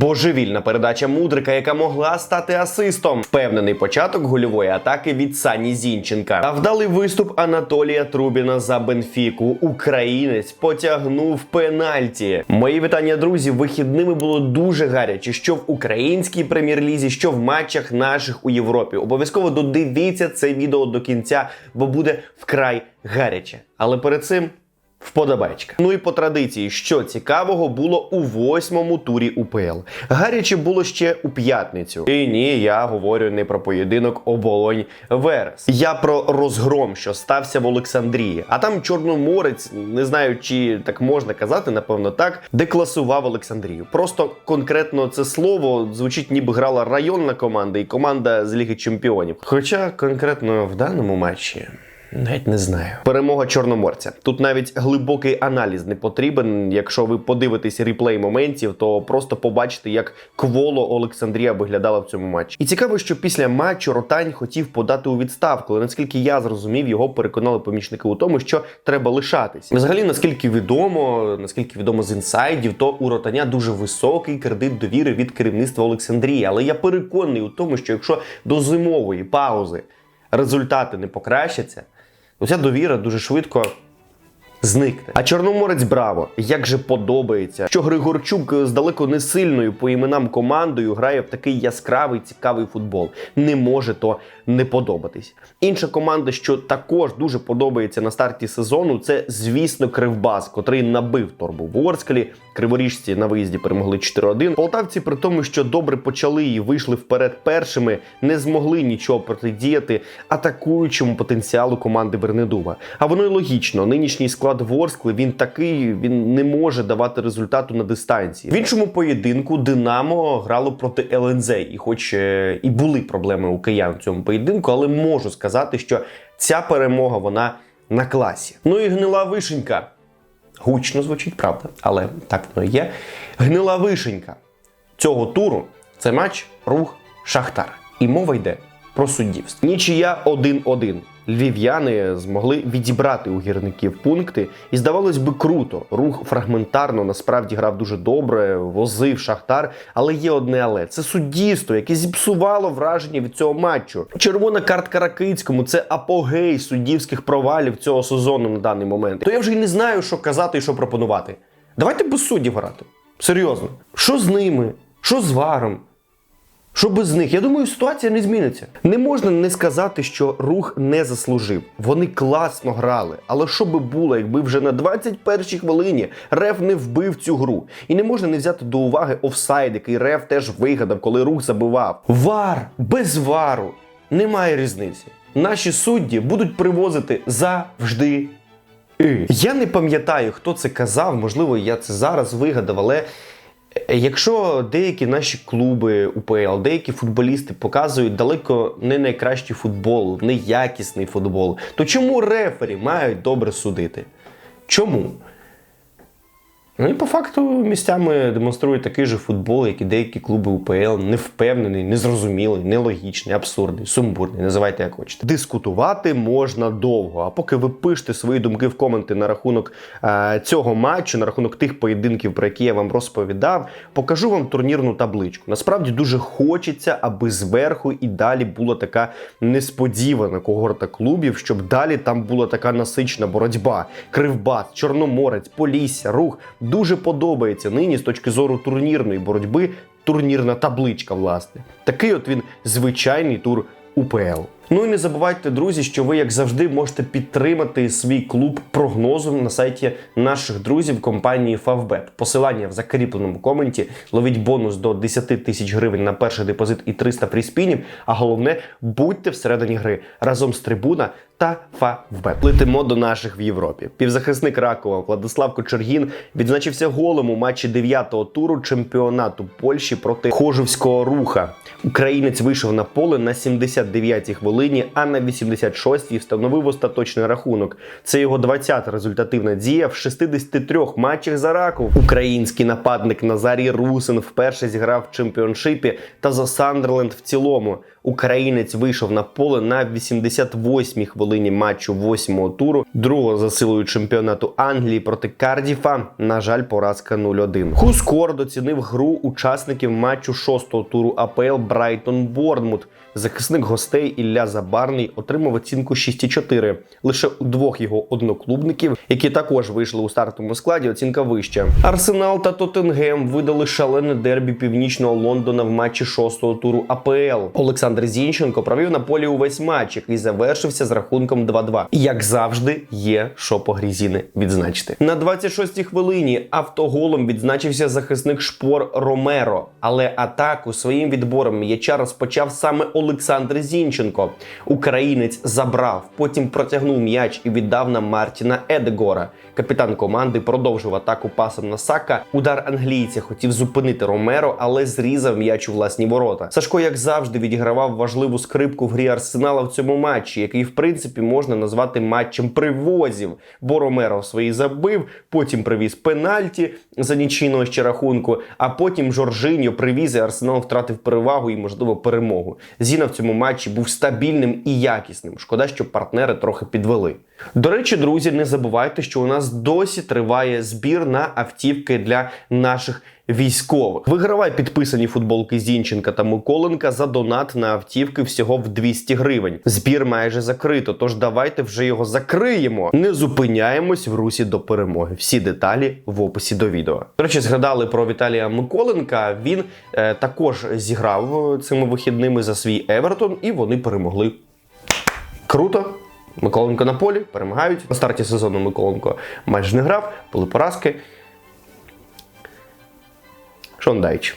Божевільна передача мудрика, яка могла стати асистом. Впевнений початок гольової атаки від Сані Зінченка. А вдалий виступ Анатолія Трубіна за Бенфіку. Українець потягнув пенальті. Мої вітання, друзі. Вихідними було дуже гаряче. Що в українській прем'єр-лізі, що в матчах наших у Європі. Обов'язково додивіться це відео до кінця, бо буде вкрай гаряче. Але перед цим. Вподобайка. Ну і по традиції, що цікавого було у восьмому турі УПЛ. Гаряче було ще у п'ятницю. І ні, я говорю не про поєдинок оболонь Верес. Я про розгром, що стався в Олександрії. А там Чорноморець, не знаю, чи так можна казати, напевно, так, декласував Олександрію. Просто конкретно це слово звучить, ніби грала районна команда і команда з Ліги Чемпіонів. Хоча конкретно в даному матчі. Навіть не знаю. Перемога чорноморця. Тут навіть глибокий аналіз не потрібен. Якщо ви подивитесь реплей моментів, то просто побачите, як кволо Олександрія виглядала в цьому матчі. І цікаво, що після матчу Ротань хотів подати у відставку. Але наскільки я зрозумів, його переконали помічники у тому, що треба лишатись. Взагалі, наскільки відомо, наскільки відомо з інсайдів, то у Ротаня дуже високий кредит довіри від керівництва Олександрії. Але я переконаний у тому, що якщо до зимової паузи результати не покращаться. Оця довіра дуже швидко зникне. А Чорноморець браво! Як же подобається, що Григорчук з далеко не сильною по іменам командою грає в такий яскравий цікавий футбол. Не може то не подобатись. Інша команда, що також дуже подобається на старті сезону, це звісно Кривбас, котрий набив торбу в Орскалі. Криворіжці на виїзді перемогли 4-1. Полтавці, при тому, що добре почали і вийшли вперед першими, не змогли нічого протидіяти атакуючому потенціалу команди Вернедуба. А воно й логічно. Нинішній склад Ворскли він такий, він не може давати результату на дистанції. В іншому поєдинку Динамо грало проти ЛНЗ, і хоч е, і були проблеми у киян в цьому поєдинку, але можу сказати, що ця перемога вона на класі. Ну і гнила вишенька. Гучно звучить, правда, але так воно і є. Гнила вишенька цього туру це матч рух Шахтар. І мова йде про суддівство. Нічия 1-1. Львів'яни змогли відібрати у гірників пункти, і здавалось би круто. Рух фрагментарно насправді грав дуже добре, возив шахтар. Але є одне але це суддівство, яке зіпсувало враження від цього матчу. Червона картка Ракицькому це апогей суддівських провалів цього сезону на даний момент. То я вже й не знаю, що казати і що пропонувати. Давайте без суддів грати. Серйозно, що з ними? Що з варом? Що без них? Я думаю, ситуація не зміниться. Не можна не сказати, що рух не заслужив. Вони класно грали. Але що би було, якби вже на 21-й хвилині Реф не вбив цю гру? І не можна не взяти до уваги офсайд, який Реф теж вигадав, коли рух забивав. Вар без вару немає різниці. Наші судді будуть привозити завжди. Я не пам'ятаю, хто це казав, можливо, я це зараз вигадав, але Якщо деякі наші клуби УПЛ, деякі футболісти показують далеко не найкращий футбол, неякісний футбол, то чому рефері мають добре судити? Чому? Ну і по факту місцями демонструють такий же футбол, як і деякі клуби УПЛ, невпевнений, незрозумілий, нелогічний, абсурдний, сумбурний. Називайте як хочете. Дискутувати можна довго. А поки ви пишете свої думки в коменти на рахунок е, цього матчу, на рахунок тих поєдинків, про які я вам розповідав, покажу вам турнірну табличку. Насправді дуже хочеться, аби зверху і далі була така несподівана когорта клубів, щоб далі там була така насична боротьба. Кривбас, Чорноморець, Полісся, Рух. Дуже подобається нині з точки зору турнірної боротьби, турнірна табличка, власне. Такий от він звичайний тур УПЛ. Ну і не забувайте, друзі, що ви, як завжди, можете підтримати свій клуб прогнозом на сайті наших друзів компанії Favbet. Посилання в закріпленому коменті. Ловіть бонус до 10 тисяч гривень на перший депозит і 300 фріспінів. А головне, будьте всередині гри разом з трибуна та Favbet. Летимо до наших в Європі. Півзахисник Ракова Владислав Кочергін відзначився голом у матчі 9-го туру чемпіонату Польщі проти Хожівського руха. Українець вийшов на поле на 79-й хвилині хвилині, а на 86-й встановив остаточний рахунок. Це його 20-та результативна дія в 63 матчах за раку. Український нападник Назарій Русин вперше зіграв в чемпіоншипі та за Сандерленд в цілому. Українець вийшов на поле на 88-й хвилині матчу 8-го туру, другого за силою чемпіонату Англії проти Кардіфа. На жаль, поразка 0-1. Хускор доцінив гру учасників матчу 6-го туру АПЛ Брайтон Борнмут. Захисник гостей Ілля Забарний отримав оцінку 6,4. Лише у двох його одноклубників, які також вийшли у стартовому складі, оцінка вища. Арсенал та Тоттенгем видали шалене дербі північного Лондона в матчі 6-го туру АПЛ. Олександр Зінченко провів на полі увесь матч, який завершився з рахунком 2-2. І як завжди, є що по відзначити. На 26-й хвилині автоголом відзначився захисник шпор Ромеро, але атаку своїм відбором м'яча розпочав саме Олександр Зінченко. Українець забрав, потім протягнув м'яч і віддав на Мартіна Едегора. Капітан команди продовжив атаку пасом на Сака. Удар англійця хотів зупинити Ромеро, але зрізав м'яч у власні ворота. Сашко, як завжди, відігравав важливу скрипку в грі Арсенала в цьому матчі, який в принципі можна назвати матчем привозів. Бо Ромеро свої забив, потім привіз пенальті за нічийного ще рахунку, а потім Жоржиньо привіз і Арсенал втратив перевагу і, можливо, перемогу. Зіна в цьому матчі був стабільним і якісним. Шкода, що партнери трохи підвели. До речі, друзі, не забувайте, що у нас досі триває збір на автівки для наших військових. Вигравай підписані футболки Зінченка та Миколенка за донат на автівки всього в 200 гривень. Збір майже закрито, тож давайте вже його закриємо. Не зупиняємось в русі до перемоги. Всі деталі в описі до відео. До речі, згадали про Віталія Миколенка. Він е, також зіграв цими вихідними за свій Евертон, і вони перемогли. Круто. Миколенко на полі перемагають. На старті сезону Миколенко майже не грав, були поразки. Шондайч.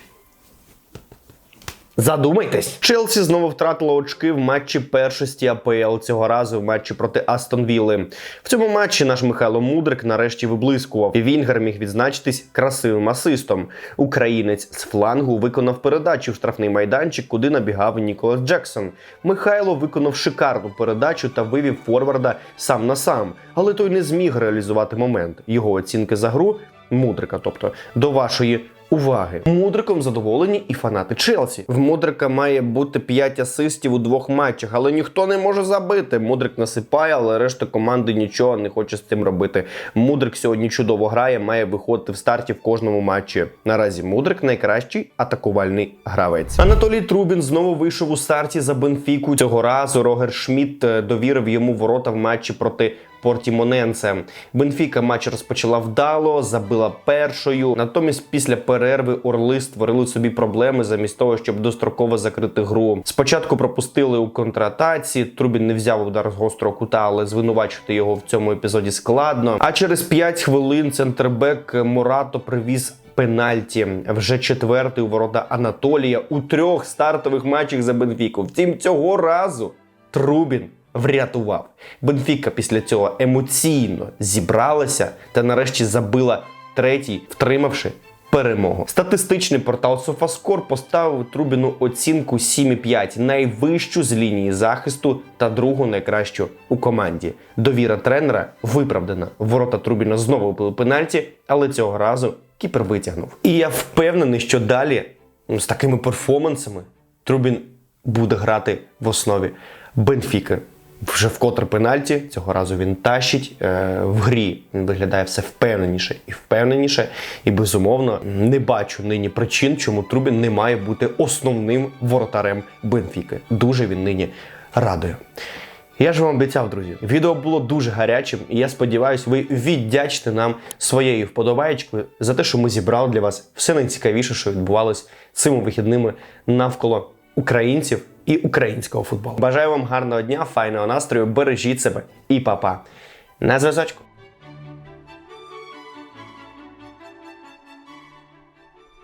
Задумайтесь, Челсі знову втратила очки в матчі першості АПЛ цього разу в матчі проти Астон Вілли. В цьому матчі наш Михайло Мудрик нарешті виблискував. І Вінгер міг відзначитись красивим асистом. Українець з флангу виконав передачу в штрафний майданчик, куди набігав Ніколас Джексон. Михайло виконав шикарну передачу та вивів форварда сам на сам, але той не зміг реалізувати момент. Його оцінки за гру Мудрика, тобто до вашої уваги. Мудриком задоволені і фанати Челсі. В Мудрика має бути 5 асистів у двох матчах, але ніхто не може забити. Мудрик насипає, але решта команди нічого не хоче з цим робити. Мудрик сьогодні чудово грає, має виходити в старті в кожному матчі. Наразі Мудрик найкращий атакувальний гравець. Анатолій Трубін знову вийшов у старті за Бенфіку. Цього разу Рогер Шмідт е, довірив йому ворота в матчі проти. Портімоненце. Бенфіка матч розпочала вдало, забила першою. Натомість, після перерви Орли створили собі проблеми замість того, щоб достроково закрити гру. Спочатку пропустили у контратаці. Трубін не взяв удар з гострого кута, але звинувачити його в цьому епізоді складно. А через 5 хвилин центрбек Мурато привіз. Пенальті вже четвертий у ворота Анатолія у трьох стартових матчах за Бенфіку. Втім, цього разу Трубін врятував. Бенфіка після цього емоційно зібралася та нарешті забила третій, втримавши перемогу. Статистичний портал SofaScore поставив Трубіну оцінку 7,5, найвищу з лінії захисту та другу найкращу у команді. Довіра тренера виправдана. Ворота Трубіна знову били пенальті, але цього разу кіпер витягнув. І я впевнений, що далі ну, з такими перформансами Трубін буде грати в основі Бенфіки. Вже вкотре пенальті. Цього разу він тащить е, в грі. Він виглядає все впевненіше і впевненіше. І безумовно не бачу нині причин, чому Трубін не має бути основним воротарем Бенфіки. Дуже він нині радує. Я ж вам обіцяв, друзі. Відео було дуже гарячим, і я сподіваюся, ви віддячите нам своєю вподобаєчкою за те, що ми зібрали для вас все найцікавіше, що відбувалось цими вихідними навколо українців і українського футболу. Бажаю вам гарного дня, файного настрою, бережіть себе і па-па. На зв'язочку.